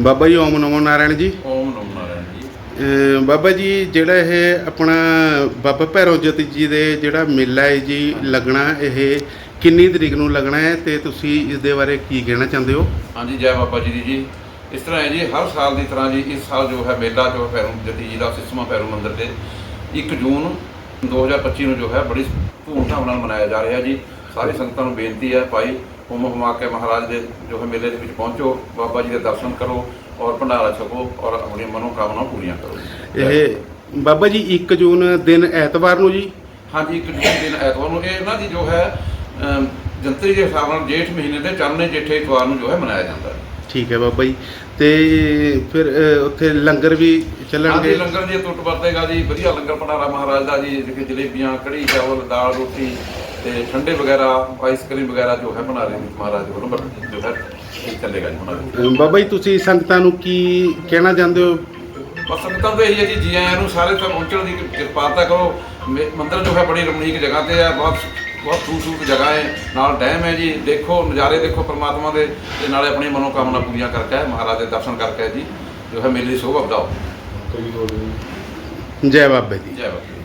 ਬਾਬਾ ਜੀ ਓਮ ਨਮੋ ਨਾਰਾਇਣ ਜੀ। ਓਮ ਨਮੋ ਨਾਰਾਇਣ ਜੀ। ਬਾਬਾ ਜੀ ਜਿਹੜਾ ਇਹ ਆਪਣਾ ਬਾਬਾ ਭੈਰੋ ਜੋਤੀ ਜੀ ਦੇ ਜਿਹੜਾ ਮੇਲਾ ਹੈ ਜੀ ਲੱਗਣਾ ਇਹ ਕਿੰਨੀ ਤਰੀਕ ਨੂੰ ਲੱਗਣਾ ਹੈ ਤੇ ਤੁਸੀਂ ਇਸ ਦੇ ਬਾਰੇ ਕੀ ਕਹਿਣਾ ਚਾਹੁੰਦੇ ਹੋ? ਹਾਂਜੀ ਜੈ ਬਾਬਾ ਜੀ ਦੀ ਜੀ। ਇਸ ਤਰ੍ਹਾਂ ਹੈ ਜੀ ਹਰ ਸਾਲ ਦੀ ਤਰ੍ਹਾਂ ਜੀ ਇਸ ਸਾਲ ਜੋ ਹੈ ਮੇਲਾ ਜੋ ਭੈਰੋਂ ਜਤੀ ਜੀ ਦਾ ਸਿਸਮਾ ਭੈਰੋਂ ਮੰਦਿਰ ਤੇ 1 ਜੂਨ 2025 ਨੂੰ ਜੋ ਹੈ ਬੜੀ ਧੂਮਧਾਮ ਨਾਲ ਮਨਾਇਆ ਜਾ ਰਿਹਾ ਜੀ। ਸਾਰੀ ਸੰਗਤਾਂ ਨੂੰ ਬੇਨਤੀ ਹੈ ਭਾਈ ਹੁਮ ਹੁਮਾ ਕੇ ਮਹਾਰਾਜ ਦੇ ਜੋ ਹੈ ਮੇਲੇ ਦੇ ਵਿੱਚ ਪਹੁੰਚੋ ਬਾਬਾ ਜੀ ਦੇ ਦਰਸ਼ਨ ਕਰੋ ਔਰ ਭੰਡਾਰਾ ਛਕੋ ਔਰ ਆਪਣੀਆਂ ਮਨੋਕਾਮਨਾ ਪੂਰੀਆਂ ਕਰੋ। ਇਹ ਬਾਬਾ ਜੀ 1 ਜੂਨ ਦਿਨ ਐਤਵਾਰ ਨੂੰ ਜੀ? ਹਾਂਜੀ ਇੱਕ ਜੂਨ ਦਿਨ ਐਤਵਾਰ ਨੂੰ। ਇਹ ਇਹਨਾਂ ਦੀ ਜੋ ਹੈ ਜੰਤਰੀ ਦੇ ਹਿਸਾਬ ਨਾਲ ਜੇਠ ਮਹੀਨੇ ਦੇ ਚੜ੍ਹਨੇ ਜੇਠੇ ਐਤਵਾਰ ਨੂੰ ਜੋ ਹੈ ਮਨਾਇਆ ਜਾਂਦਾ ਹੈ। ਠੀਕ ਹੈ ਬਾਬਾ ਜੀ। ਤੇ ਫਿਰ ਉੱਥੇ ਲੰਗਰ ਵੀ ਹਾਂਜੀ ਚੱਲਣਗੇ ਲੰਗਰ ਜੀ ਟੁੱਟ ਵਰਤੇਗਾ ਜੀ। ਵਧੀਆ ਲੰਗਰ ਭੰਡਾਰਾ ਮਹਾਰਾਜ ਦਾ ਜੀ ਜਿਵੇਂ ਜਲੇਬੀਆਂ ਕੜੀ ਚਾਵਲ ਦਾਲ ਰੋਟੀ ਤੇ ਠੰਡੇ ਵਗੈਰਾ ਆਈਸਕ੍ਰੀਮ ਵਗੈਰਾ ਜੋ ਹੈ ਬਣਾ ਰਹੇ ਨੇ ਮਹਾਰਾਜ ਵੱਲੋਂ ਬਟ ਜੋ ਹੈ ਇਹ ਚੱਲੇਗਾ ਜੀ ਉਹਨਾਂ ਦੇ। ਬਾਬਾ ਜੀ ਤੁਸੀਂ ਸੰਗਤਾਂ ਨੂੰ ਕੀ ਕਹਿਣਾ ਚਾਹੁੰਦੇ ਹੋ? ਬਸ ਸੰਗਤਾਂ ਤੋਂ ਇਹੀ ਹੈ ਜੀ ਜੀ ਆਇਆਂ ਨੂੰ ਸਾਰੇ ਤੱਕ ਪਹੁੰਚਣ ਦੀ ਕਿਰਪਾਲਤਾ ਕਰੋ। ਮੇ- ਮੰਦਿਰ ਜੋ ਹੈ ਬੜੀ ਰਮਣੀਕ ਜਗ੍ਹਾ ਤੇ ਹੈ ਬਹੁਤ ਬਹੁਤ ਖੂਬਸੂਰਤ ਜਗ੍ਹਾ ਹੈ ਨਾਲ ਡੈਮ ਹੈ ਜੀ। ਦੇਖੋ ਨਜ਼ਾਰੇ ਦੇਖੋ ਪ੍ਰਮਾਤਮਾ ਦੇ ਤੇ ਨਾਲੇ ਆਪਣੀ ਮਨੋਕਾਮਨਾ ਪੂਰੀਆਂ ਕਰਕੇ ਮਹਾਰਾਜ ਦੇ ਦਰਸ਼ਨ ਕਰਕੇ ਜੀ। ਜੋ ਹੈ ਮੇਲੇ ਦੀ ਸ਼ੋਭਾ ਵਧਾਓ। ਜੈ ਬਾਬਾ ਜੀ। ਜੈ ਬਾਬਾ